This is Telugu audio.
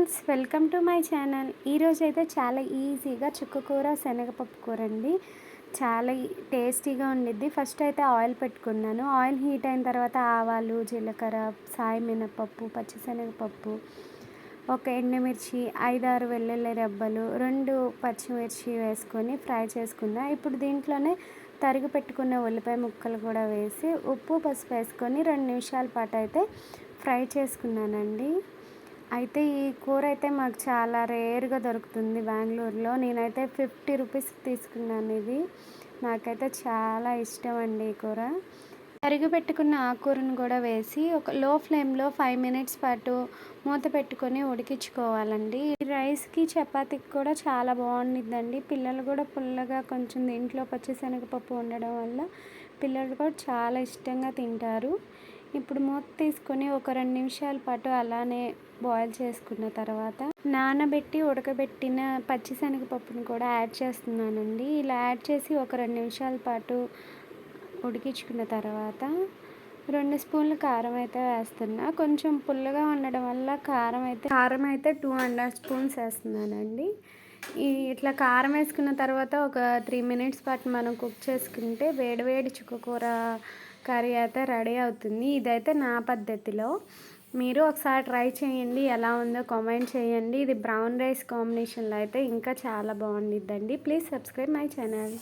Friends welcome to my channel. ఈరోజు అయితే చాలా ఈజీగా చుక్కకూర శనగపప్పు కూర అండి. చాలా టేస్టీగా ఉండిద్ది. ఫస్ట్ అయితే ఆయిల్ పెట్టుకున్నాను. ఆయిల్ హీట్ అయిన తర్వాత ఆవాలు జీలకర్ర సాయి మినపప్పు పచ్చిశనగపప్పు ఒక ఎండుమిర్చి ఐదారు వెల్లుల్లి రెబ్బలు రెండు పచ్చిమిర్చి వేసుకొని ఫ్రై చేసుకున్నా. ఇప్పుడు దీంట్లోనే తరిగి పెట్టుకున్న ఉల్లిపాయ ముక్కలు కూడా వేసి ఉప్పు పసుపు వేసుకొని రెండు నిమిషాల పాటు అయితే ఫ్రై చేసుకున్నానండి. అయితే ఈ కూర అయితే మాకు చాలా రేర్గా దొరుకుతుంది బెంగళూరులో. నేనైతే ఫిఫ్టీ రూపీస్ తీసుకున్నాను ఇది. నాకైతే చాలా ఇష్టం అండి ఈ కూర. తరిగి పెట్టుకున్న ఆకూరను కూడా వేసి ఒక లో ఫ్లేమ్లో ఫైవ్ మినిట్స్ పాటు మూత పెట్టుకొని ఉడికించుకోవాలండి. రైస్కి చపాతీకి కూడా చాలా బాగుండిద్దండి. పిల్లలు కూడా పుల్లగా కొంచెం దీంట్లో పచ్చిశనగపప్పు ఉండడం వల్ల పిల్లలు కూడా చాలా ఇష్టంగా తింటారు. ఇప్పుడు మూత తీసుకొని ఒక రెండు నిమిషాల పాటు అలానే బాయిల్ చేసుకున్న తర్వాత నానబెట్టి ఉడకబెట్టిన పచ్చిశనగపప్పును కూడా యాడ్ చేస్తున్నానండి. ఇలా యాడ్ చేసి ఒక రెండు నిమిషాల పాటు ఉడికించుకున్న తర్వాత రెండు స్పూన్లు కారం అయితే వేస్తున్నా. కొంచెం పుల్లగా ఉండడం వల్ల కారం అయితే కారం అయితే టూ అండ్ హాఫ్ స్పూన్స్ వేస్తున్నానండి. ఈ ఇట్లా కారం వేసుకున్న తర్వాత ఒక త్రీ మినిట్స్ పాటు మనం కుక్ చేసుకుంటే వేడివేడి చుక్కకూర కర్రీ అయితే రెడీ అవుతుంది. ఇదైతే నా పద్ధతిలో. మీరు ఒకసారి ట్రై చేయండి. ఎలా ఉందో కామెంట్ చేయండి. ఇది బ్రౌన్ రైస్ కాంబినేషన్లో అయితే ఇంకా చాలా బాగుండిద్దండి. Please subscribe my channel.